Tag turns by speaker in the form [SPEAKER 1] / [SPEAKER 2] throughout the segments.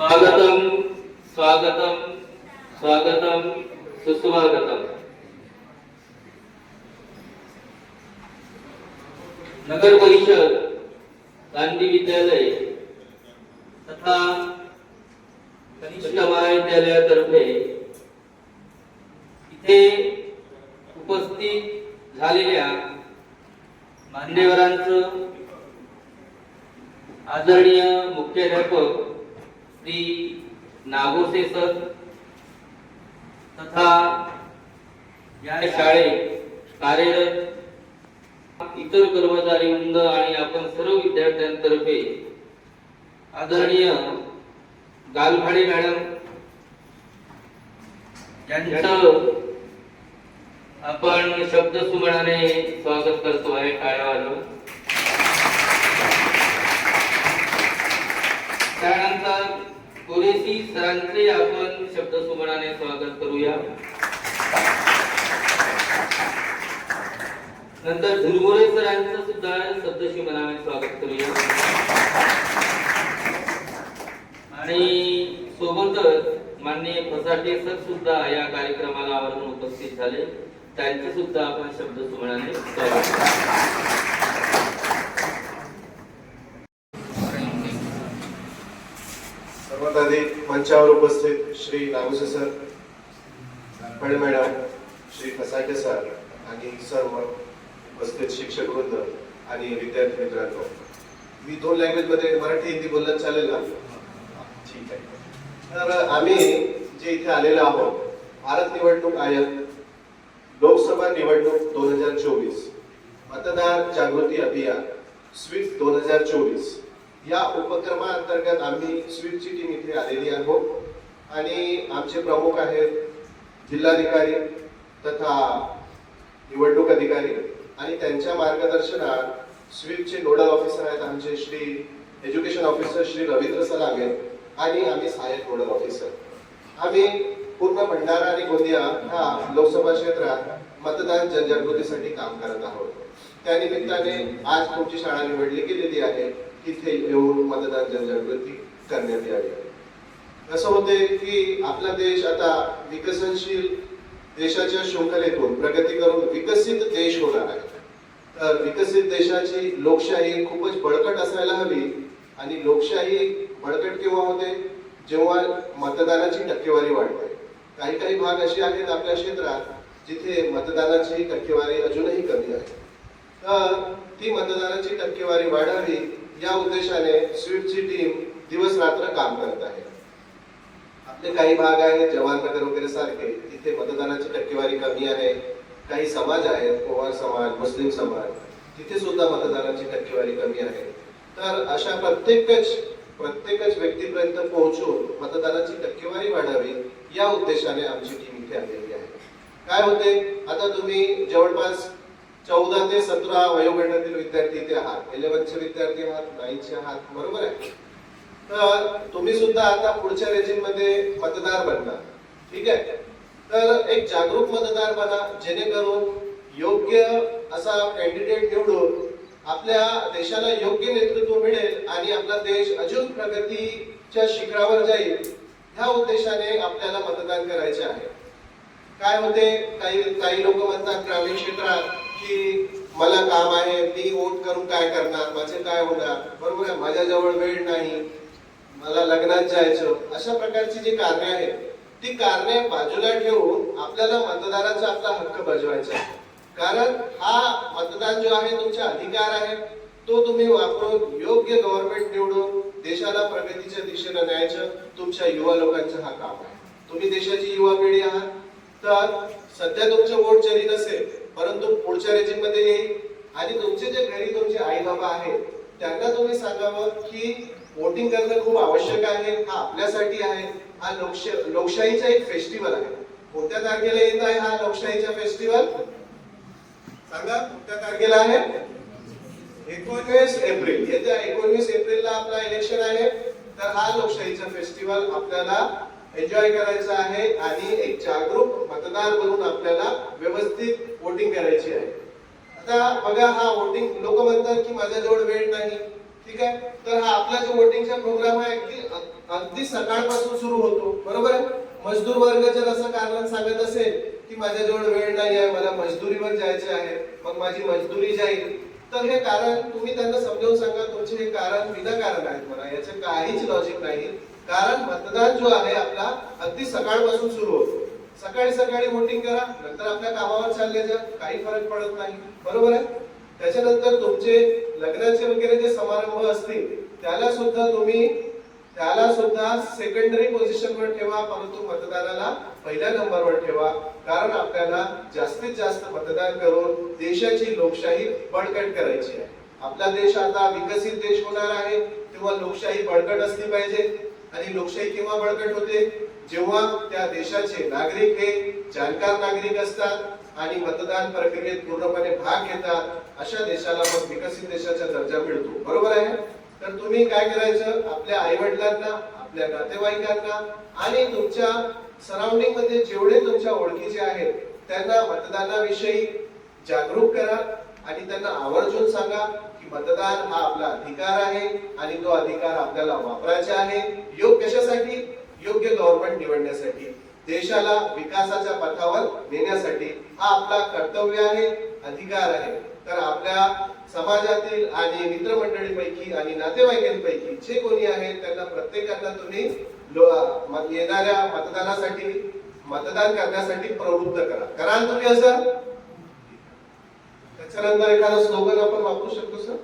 [SPEAKER 1] स्वागतम स्वागतम स्वागतम सुस्वागतम. नगर परिषद गांधी विद्यालय तथा कनिष्ठ महाविद्यालयातर्फे इथे उपस्थित झालेल्या मान्यवरांचं आदरणीय मुख्याध्यापक श्री नागोसे सर तथा या शाळेत कार्यरत इतर कर्मचारी वृंद आणि आपण सर्व विद्यार्थ्यांतर्फे आदरणीय गालफाडे मॅडम यांचं आपण शब्द सुमनाने स्वागत करतो आहे टाळ्या त्यानंतर पुरेशी सरांचे आपण शब्द सुमनाने स्वागत करूया. नंतर झुरमुरे सरांचं सुद्धा शब्दशी मनाने स्वागत करूया. आणि सोबतच माननीय फसाटे सर सुद्धा या कार्यक्रमाला आवर्जून उपस्थित झाले. त्यांचे सुद्धा आपण शब्द सुमनाने स्वागत
[SPEAKER 2] सर्वात आधी मंचावर उपस्थित श्री नागुसे सर पण मॅडम श्री फसाटे सर आणि सर्व उपस्थित शिक्षक वृंद आणि विद्यार्थी मित्रांनो. मी दोन लँग्वेजमध्ये मराठी हिंदी बोललं चालेल ना? ठीक आहे. तर आम्ही जे इथे आलेलो आहोत भारत निवडणूक आयोग लोकसभा निवडणूक दोन हजार चोवीस मतदार जागृती अभियान स्वीप दोन हजार चोवीस. या उपक्रमाअंतर्गत आम्ही स्वीटची टीम इथे आलेली आहोत. आणि आमचे प्रमुख आहेत जिल्हाधिकारी तथा निवडणूक अधिकारी. आणि त्यांच्या मार्गदर्शनात स्वीटचे नोडल ऑफिसर आहेत आमचे श्री एज्युकेशन ऑफिसर श्री रवींद्र सलागे आणि आम्ही सहाय्यक नोडल ऑफिसर. आम्ही पूर्ण भंडारा आणि गोंदिया ह्या लोकसभा क्षेत्रात मतदान जनजागृतीसाठी काम करत आहोत. त्यानिमित्ताने आज तुमची शाळा निवडली गेलेली आहे? तिथे येऊन मतदान जनजागृती करण्यात यावी. असं होते की आपला देश आता विकसनशील देशाच्या शृंखलेतून प्रगती करून विकसित देश होणार आहे. तर विकसित देशाची लोकशाही खूपच बळकट असायला हवी आणि लोकशाही बळकट केव्हा होते? जेव्हा मतदानाची टक्केवारी वाढते. काही काही भाग असे आहेत आपल्या क्षेत्रात जिथे मतदानाची टक्केवारी अजूनही कमी आहे. तर ती मतदानाची टक्केवारी वाढावी या उद्देशाने स्वीपची टीम दिवस रात्र काम करत आहे. आपले काही भाग आहेत जवाहरनगर वगैरे सारखे तिथे मतदानाची टक्केवारी कमी आहे. काही समाज आहेत पवार समाज मुस्लिम समाज तिथे सुद्धा मतदानाची टक्केवारी कमी आहे. तर अशा प्रत्येकच प्रत्येकच व्यक्तीपर्यंत पोहोचून मतदानाची टक्केवारी वाढावी या उद्देशाने आमची टीम इथे आलेली आहे. काय होते? आता तुम्ही जवळपास चौदा ते सतरा वयोगटातील विद्यार्थी ते आहात. इलेव्हनचे विद्यार्थी आहात नाईनचे आहात बरोबर आहे. तर तुम्ही सुद्धा आता पुढच्या रेजिममध्ये मतदार बनणार. ठीक आहे? तर एक जागरूक मतदार बना जेणेकरून योग्य असा कॅन्डिडेट निवडून आपल्या देशाला योग्य नेतृत्व मिळेल आणि आपला देश अजून प्रगतीच्या शिखरावर जाईल ह्या उद्देशाने आपल्याला मतदान करायचे आहे. काय होते? काही काही लोक म्हणतात ग्रामीण क्षेत्रात की मला काम आहे मी वोट करून काय करणार माझे काय होणार? बरोबर आहे माझ्याजवळ वेळ नाही मला लग्नात जायचं अशा प्रकारची जी कारणे आहेत ती कारणे बाजूला ठेवून आपल्याला मतदानाचा आपला हक्क बजवायचा आहे. कारण हा मतदान जो आहे तुमचा अधिकार आहे तो तुम्ही वापरून योग्य गव्हर्नमेंट निवडून देशाला प्रगतीच्या दिशेने न्यायचं तुमच्या युवा लोकांचं हा काम आहे. तुम्ही देशाची युवा पिढी आहात तर सध्या तुमचं वोट जरी नसेल परंतु पुढच्या रेजिममध्ये येईल. आणि तुमचे जे घरी तुमचे आई बाबा आहेत त्यांना तुम्ही सांगावं की वोटिंग करणं खूप आवश्यक आहे. हा आपल्यासाठी आहे. हा लोकशा लोकशाहीचा एक फेस्टिवल आहे. कोणत्या तारखेला येत आहे हा लोकशाहीचा फेस्टिवल सांगा कोणत्या तारखेला आहे? एकोणवीस एप्रिल. येत्या एकोणवीस एप्रिलला आपला इलेक्शन आहे. तर हा लोकशाहीचा फेस्टिवल आपल्याला एन्जॉय करायचा आहे आणि एक जागरूक मतदार बनून आपल्याला व्यवस्थित वोटिंग करायची आहे. आता बघा हा वोटिंग लोक म्हणतात की माझ्याजवळ वेळ नाही. ठीक आहे? तर हा आपला जो वोटिंगचा प्रोग्राम आहे अगदी अगदी सकाळपासून सुरू होतो. बरोबर आहे? मजदूर वर्ग जर असं कारण सांगत असेल की माझ्याजवळ वेळ नाही आहे मला मजदुरीवर जायचे आहे मग माझी मजदुरी जाईल. तर हे कारण तुम्ही त्यांना समजावून सांगा तुमचे हे कारण विनाकारण आहेत मला याचं काहीच लॉजिक नाही. कारण मतदान जो आहे आपला अगदी सकाळपासून सुरू होतो. सकाळी सकाळी वोटिंग करा नंतर आपल्या कामावर चालले जा काही फरक पडत नाही. बरोबर आहे? त्याच्यानंतर तुमचे लग्नाचे वगैरे जे समारंभ असतील त्याला सुद्धा तुम्ही त्याला सुद्धा सेकंडरी पोझिशनवर ठेवा परंतु मतदानाला पहिल्या नंबरवर ठेवा. कारण आपल्याला जास्तीत जास्त मतदान करून देशाची लोकशाही बळकट करायची आहे. आपला देश आता विकसित देश होणार आहे तेव्हा लोकशाही बळकट असली पाहिजे. आणि लोकशाही केव्हा बळकट होते? जेव्हा त्या देशाचे नागरिक हे जाणकार नागरिक असतात आणि मतदान प्रक्रियेत पूर्णपणे भाग घेतात अशा देशाला मग विकसित देशाचा दर्जा मिळतो. बरोबर आहे? तर तुम्ही काय करायचं? आपल्या आई वडिलांना आपल्या नातेवाईकांना आणि तुमच्या सराउंडिंगमध्ये जेवढे तुमच्या ओळखीचे आहेत त्यांना मतदानाविषयी जागरूक करा आणि त्यांना आवर्जून सांगा. की मतदान हा आपला अधिकार आहे आणि तो अधिकार आपल्याला वापरायचा आहे. योग कशासाठी? योग्य गव्हर्नमेंट निवडण्यासाठी. देशाला विकासाच्या पथावर नेण्यासाठी हा आपला कर्तव्य आहे अधिकार आहे. तर आपल्या समाजातील आणि मित्रमंडळीपैकी आणि नातेवाईकांपैकी जे कोणी आहेत त्यांना प्रत्येकांना तुम्ही लो- येणाऱ्या मतदानासाठी मतदान करण्यासाठी प्रवृत्त करा. कराल तुम्ही असं? त्याच्यानंतर एखादं स्लोगन आपण वापरू शकतो सर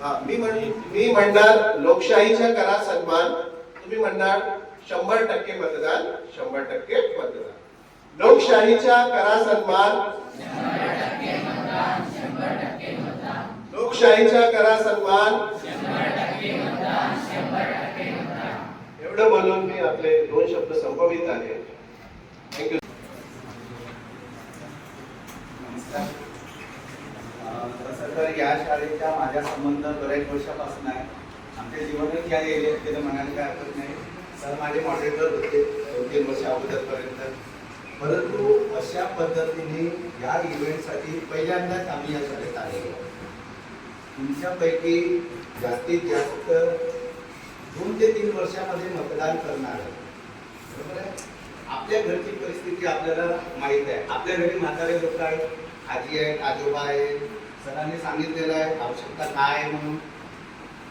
[SPEAKER 2] हा मी म्हण मी म्हणणार लोकशाहीच्या करा सन्मान तुम्ही म्हणणार शंभर टक्के मतदान शंभर टक्के मतदान. लोकशाहीच्या करा सन्मान लोकशाहीच्या करा सन्मान एवढं बोलून मी आपले दोन शब्द संपवित आहे. थँक्यू
[SPEAKER 3] तसं तर या शाळेच्या माझ्या संबंध बऱ्याच वर्षापासून आहे. आमच्या जीवनात या एरियात केलं म्हणायला काय हरकत नाही. सर माझे मॉडेटर होते दोन तीन वर्ष अगोदरपर्यंत. परंतु अशा पद्धतीने या इव्हेंटसाठी पहिल्यांदाच आम्ही या शाळेत आलेलो तुमच्यापैकी जास्तीत जास्त दोन ते तीन वर्षामध्ये मतदान करणार. आहे बरोबर आहे? आपल्या घरची परिस्थिती आपल्याला माहीत आहे. आपल्या घरी म्हातारे लोक आहेत. आजी आहेत आजोबा आहेत. सरांनी सांगितलेलं आहे आवश्यकता काय आहे म्हणून.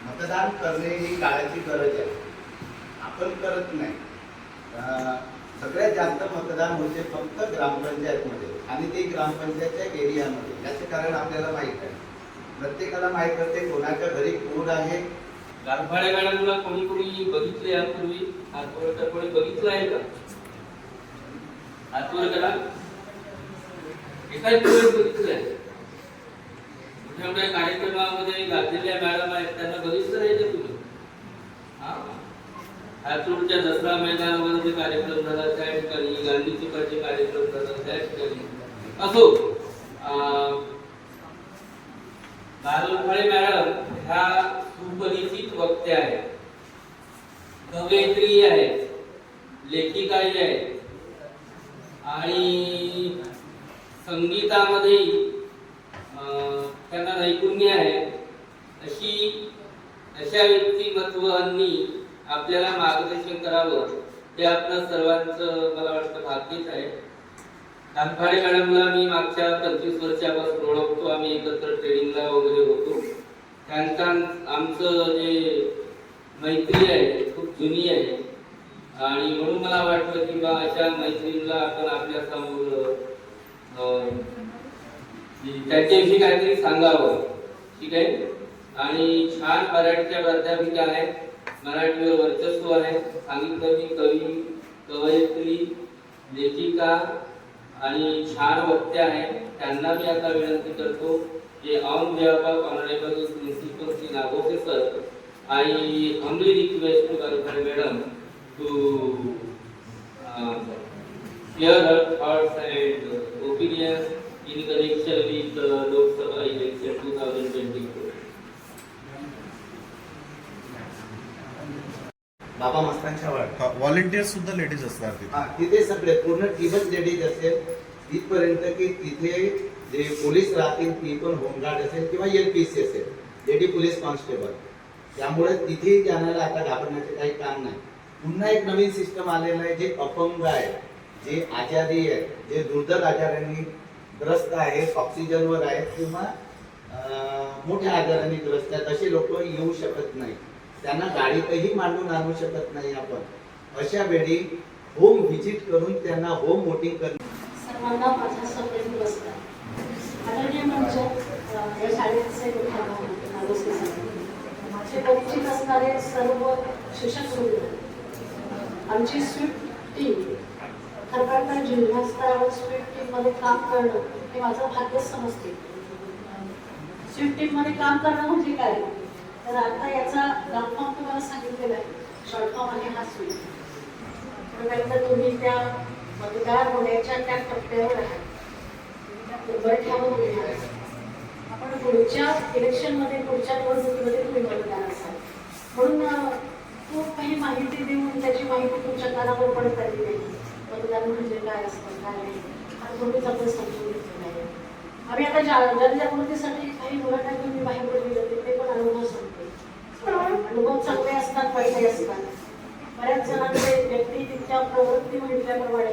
[SPEAKER 3] मतदान करणे ही काळाची गरज आहे. आपण करत नाही. सगळ्यात जास्त मतदान होते फक्त ग्रामपंचायतमध्ये आणि ते ग्रामपंचायतच्या एरियामध्ये. याचे कारण आपल्याला माहीत आहे. प्रत्येकाला माहीत असते कोणाच्या घरी कोण आहे.
[SPEAKER 1] गारफाड्या गाड्यांना कोणी कोणी बघितले यापूर्वी. हातवर तर कोणी बघितलं आहे का? हातवर करा एकाच मोठ्या मोठ्या कार्यक्रमामध्ये गाजलेल्या मॅडम आहेत त्यांना बघितलं नाही का तुम्ही हा? हातूरच्या दसरा मैदानावर जे कार्यक्रम झाला त्या ठिकाणी गांधी चुकाचे कार्यक्रम झाला त्या ठिकाणी असो अं, मॅडम ह्या सुपरिचित वक्त्या आहेत. कवयित्री आहेत. लेखिकाही आहेत. आणि संगीतामध्ये त्यांना नैपुण्य आहे. अशी अशा व्यक्तिमत्वांनी आपल्याला मार्गदर्शन करावं ते आपलं सर्वांचं मला वाटतं भाग्यच आहे. दानफाडे मॅडमला मी मागच्या पंचवीस वर्षापासून ओळखतो. आम्ही एकत्र ट्रेनिंगला वगैरे होतो. त्यांचा आमचं जे मैत्री आहे खूप जुनी आहे आणि म्हणून मला वाटलं की बा अशा मैत्रिणीला आपण आपल्यासमोर त्यांच्याविषयी त्याच्याविषयी काहीतरी सांगावं. ठीक आहे? आणि छान मराठीच्या प्राध्यापिका आहेत. मराठीवर वर्चस्व आहे. सांगितलं मी कवी कवयित्री लेखिका आणि छान वक्त्या आहेत. त्यांना मी आता विनंती करतो की on behalf of honourable principal Shri Nagose sir I humbly request to madam madam to share her thoughts and opinions in connection with the Lok Sabha election 2024.
[SPEAKER 3] बाबा मस्तांच्या वाट
[SPEAKER 4] व्हॉलेंटियर सुद्धा लेडीज असणार तिथे.
[SPEAKER 3] हा तिथे सगळे पूर्ण टीमच लेडीज असेल. तिथपर्यंत की तिथे जे पोलीस राहतील ती पण होमगार्ड असेल किंवा एल पी सी असेल. लेडी पोलीस कॉन्स्टेबल त्यामुळे तिथे जाण्याला आता घाबरण्याचे काही काम नाही. पुन्हा एक नवीन सिस्टम आलेलं आहे जे अपंग आहे जे आजारी आहेत जे दुर्धर आजारांनी ग्रस्त आहेत ऑक्सिजनवर आहेत किंवा मोठ्या आजारांनी ग्रस्त आहेत असे लोक येऊ शकत नाही. त्यांना गाडीतही मांडून आणू शकत नाही आपण. अशा वेळी होम व्हिजिट करून त्यांना होम वोटिंग करणे
[SPEAKER 4] सर्वांना माझा सगळे नमस्कार आदरणीय मंच या शाळेचे माझे परिचित असणारे सर्व शिक्षक सुरू आमची स्वीट टीम खरं जिल्हा स्तरावर स्वीट टीममध्ये काम करणं हे माझं भाग्यच समजते. स्वीट टीममध्ये काम करणं म्हणजे काय? तर आता याचा लॉंग फॉर्म तुम्हाला सांगितलेला आहे. शॉर्ट फॉर्म आहे हा स्वीट त्यानंतर तुम्ही त्या मतदार होण्याच्या त्या टप्प्यावर आहात उंबरठ्यावर उभे आपण पुढच्या इलेक्शनमध्ये पुढच्या निवडणुकीमध्ये तुम्ही मतदार असाल. म्हणून खूप काही माहिती देऊन त्याची माहिती तुमच्या कानावर पडत आली नाही. मतदान म्हणजे काय असतं काय नाही. आणि तुम्हीच आपण समजून घेतलं नाही. आम्ही आता जा- जनजागृतीसाठी काही मुलांना घेऊन मी बाहेर पडली होते ते पण अनुभव सांगते. अनुभव चांगले असतात वाईटही असतात. बऱ्याच जणांचे व्यक्ती तितक्या प्रवृत्ती म्हटल्याप्रमाणे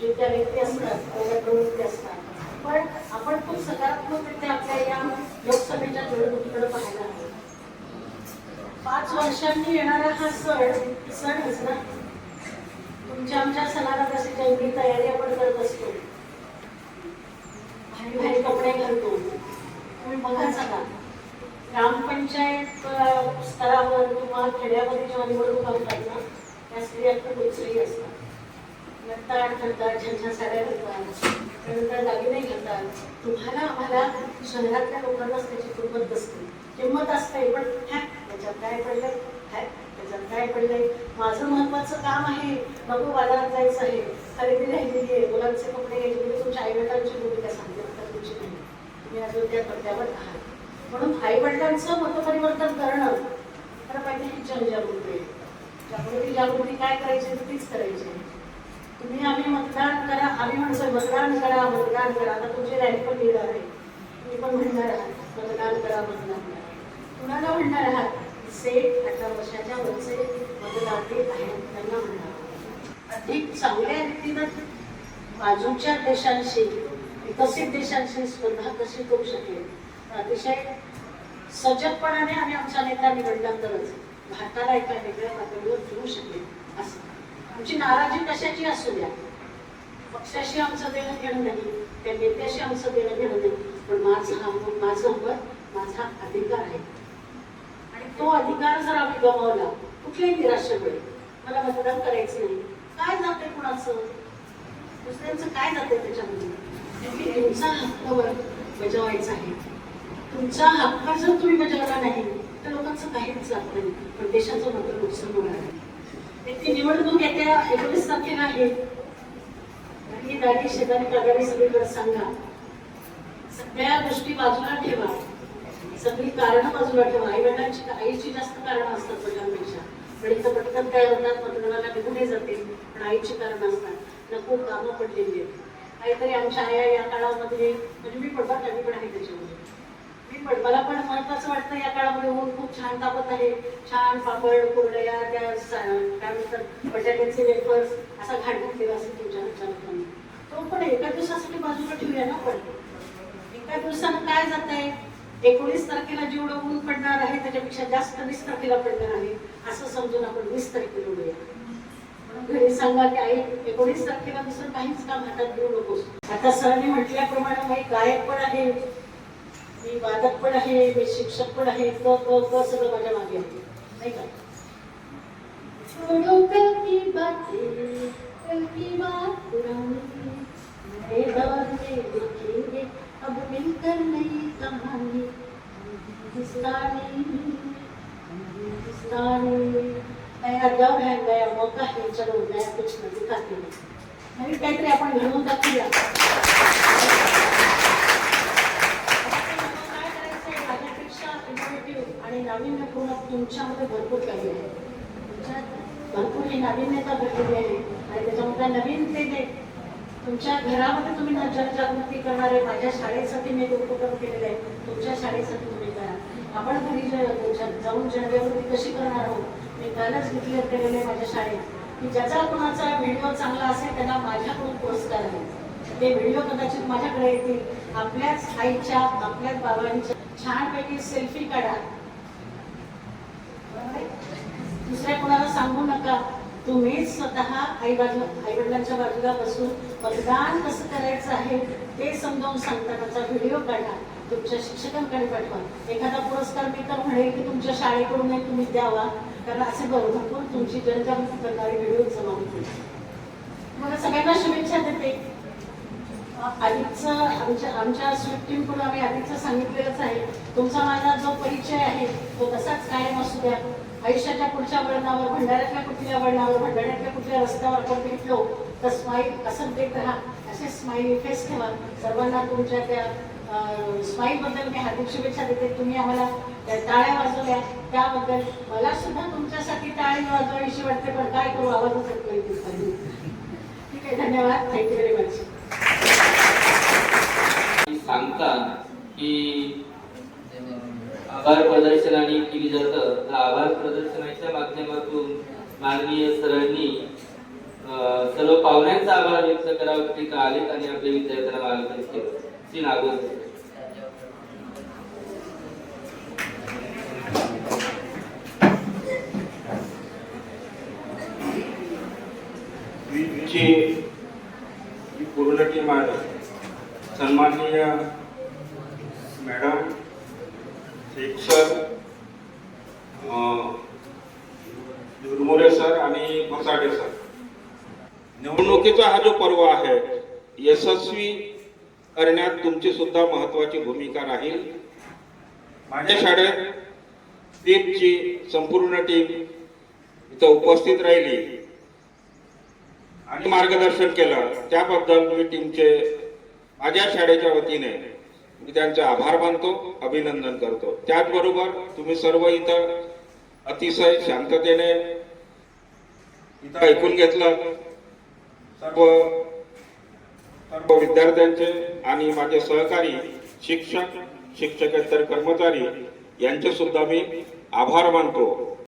[SPEAKER 4] जे त्या व्यक्ती असतात तेवढ्या प्रवृत्ती असतात. पण आपण खूप सकारात्मकरित्या आपल्या या लोकसभेच्या निवडणुकीकडे पाहायला हवं पाच वर्षांनी येणारा हा सण सणच ना? तुमच्या आमच्या सणाला कशी जेवढी तयारी आपण करत असतो. भारी भारी कपडे घालतो. तुम्ही बघा आता ग्रामपंचायत स्तरावर किंवा खेड्यामध्ये जेव्हा निवडणुका होतात ना त्या स्त्रिया खूप दुसरी असतात. नटतात घालतात छान छान साड्या घालतात. त्यानंतर दागिने घालतात. तुम्हाला आम्हाला शहरातल्या लोकांनाच त्याची किंमत असते. किंमत असते पण ह्या काय पडलंय? हॅ? त्याच्यात काय पडलंय? माझं महत्वाचं काम आहे. बघू बाजारात जायचं आहे. खरेदी राहिलेली आहे. मुलांचे कपडे घ्यायचे तुमच्या आईवडिलांची भूमिका सांगितली तर तुमची नाही. तुम्ही अजून त्या पडद्यावर आहात. म्हणून आईवडिलांचं मतपरिवर्तन करणं खरं पाहिजे ही जनजागृती. आहे त्यामुळे ती जागृती काय करायची? तीच करायची. तुम्ही आम्ही मतदान करा. आम्ही म्हणतोय मतदान करा मतदान करा. आता तुमची रॅली पण लिहिणार आहे. तुम्ही पण म्हणणार आहात मतदान करा मतदान करा. कुणाला म्हणणार आहात? सेठ अठरा वर्षाच्या वरचे मतदाते आहेत त्यांना म्हणणार अधिक चांगल्या रीतीनं बाजूच्या देशांशी विकसित देशांशी स्पर्धा कशी करू शकेल? अतिशय सजगपणाने आम्ही आमच्या नेता निवडल्यानंतरच भारताला एका वेगळ्या पातळीवर घेऊ शकेल असं. आमची नाराजी कशाची असू द्या? पक्षाशी आमचं देणं घेणं नाही त्या नेत्याशी आमचं देणं घेणं नाही पण माझं हा माझं मत माझा अधिकार आहे. तो अधिकार जर आम्ही गमावला कुठल्याही निराशेमुळे. मला मतदान करायचं नाही. काय जाते कुणाचं? दुसऱ्यांचं काय जाते त्याच्यामध्ये? तुमचा हक्क बजावायचा आहे. तुमचा हक्क जर तुम्ही बजावला नाही तर लोकांचं काहीच जात नाही. पण देशाचं मात्र नुकसान होणार आहे. ती निवडणूक येत्या एकोणीस तारखेला आहे. ही दाढी शेजारी कागारी सगळीकडे सांगा. सगळ्या गोष्टी बाजूला ठेवा. सगळी कारणं बाजूला ठेवा आई वडिलांची आईची जास्त कारणं असतात वडिलांपेक्षा वडील तर पटकन काय होतात मतदानाला निघूनही जाते पण आईची कारणं असतात. नको कामं पडलेली आहेत. काहीतरी आमच्या आया या काळामध्ये म्हणजे मी पडतात मी पण आहे त्याच्यामध्ये. मी पण मला पण महत्वाचं वाटतं या काळामध्ये ऊन खूप छान तापत आहे. छान पापड कोरड्या त्या काय म्हणतात बटाट्याचे वेफर्स असा घाट घातलेला असेल तुमच्या घरच्या तो पण एका दिवसासाठी बाजूला ठेवूया ना पण एका दिवसानं काय जात आहे एकोणीस तारखेला जेवढं ऊन पडणार आहे त्याच्यापेक्षा जास्त वीस तारखेला पडणार आहे असं समजून आपण वीस तारखेला उडूया म्हणून घरी सांगा की आई एकोणीस तारखेला दुसरं काहीच काम हातात घेऊ नकोस. आता सरांनी म्हटल्याप्रमाणे मी गायक पण आहे मी वादक पण आहे मी शिक्षक पण आहे क क क सगळं माझ्या मागे आहे. नाही का? छोड़ो कल की बातें कल की बात पुरानी नए दौर में देखेंगे अब मिलकर नई कहानी। हिंदुस्तानी हिंदुस्तानी नया दौर है नया मौका है चलो नया कुछ न दिखाते हैं। नवीन काहीतरी आपण घडवून दाखवूया काय करायचंय? आणि नाविन्यपूर्ण तुमच्यामध्ये भरपूर काही आहे. तुमच्यात भरपूर ही नाविन्यता भरलेली आहे आणि त्याच्यामध्ये नवीन ते तुमच्या घरामध्ये तुम्ही जनजागृती जनजागृती करणारे माझ्या शाळेसाठी मी एक उपक्रम केलेला आहे. तुमच्या शाळेसाठी तुम्ही करा. आपण घरी जाऊन जनजागृती कशी करणार आहोत मी कालच डिक्लेअर केलेले माझ्या शाळेत. की ज्याचा कोणाचा व्हिडिओ चांगला असेल त्यांना माझ्याकडून पुरस्कार आहे. ते व्हिडिओ कदाचित माझ्याकडे येतील. आपल्याच आईच्या आपल्याच बाबांच्या छानपैकी सेल्फी काढा. दुसऱ्या कोणाला सांगू नका. तुम्ही स्वतः आई बाजू आई वडिलांच्या बाजूला बसून मतदान कसं करायचं आहे ते समजावून सांगतानाचा व्हिडिओ काढा. तुमच्या शिक्षकांकडे पाठवा. एखादा पुरस्कार मी तर म्हणेल की तुमच्या शाळेकडून तुम्ही द्यावा. कारण असे बरोबर भरपूर तुमची जनजागृती करणारे व्हिडिओ जमा होतील. मला सगळ्यांना शुभेच्छा देते. आधीचं आमच्या आमच्या स्वीट टीमकडून आम्ही आधीचं सांगितलेलंच आहे. तुमचा माझा जो परिचय आहे तो तसाच कायम असू द्या. आयुष्याच्या पुढच्या वळणावर भंडाऱ्यातल्या कुठल्या वळणावर भंडाऱ्यातल्या कुठल्या रस्त्यावर आपण भेटलो तर स्माईल असं देत राहा. असे स्माईल फेस ठेवा. सर्वांना तुमच्या त्या स्माईलबद्दल मी हार्दिक शुभेच्छा देते. तुम्ही आम्हाला त्या टाळ्या वाजवल्या. त्याबद्दल मला सुद्धा तुमच्यासाठी टाळी वाजवायची वाटते पण काय करू आवाजच येत नाही ठीक आहे धन्यवाद. थँक्यू व्हेरी मच
[SPEAKER 1] सांगता की आभार प्रदर्शनाने केली जातं तर आभार प्रदर्शनाच्या माध्यमातून माननीय सरांनी सर्व पाहुण्यांचा आभार व्यक्त करावा की ते आलेत आणि आपल्या विद्यार्थ्यांना मार्गदर्शन केलं. श्री नागोद.
[SPEAKER 5] ची पूर्ण टीम आहे सन्माननीय madam Shaikh sir Durmure sir आणि भसाडे सर निवडणुकीचा हा जो पर्व आहे यशस्वी करण्यात तुमची सुद्धा महत्वाची भूमिका राहील. माझ्या शाळेत स्वीपची संपूर्ण टीम इथं उपस्थित राहिली. आणि मार्गदर्शन केलं. त्याबद्दल मी टीमचे माझ्या शाळेच्या वतीने मी त्यांचे आभार मानतो अभिनंदन करतो. त्याचबरोबर तुम्ही सर्व इथं अतिशय शांततेने इथं ऐकून घेतलं. सर्व सर्व विद्यार्थ्यांचे आणि माझे सहकारी शिक्षक शिक्षकेतर कर्मचारी यांचे सुद्धा मी आभार मानतो.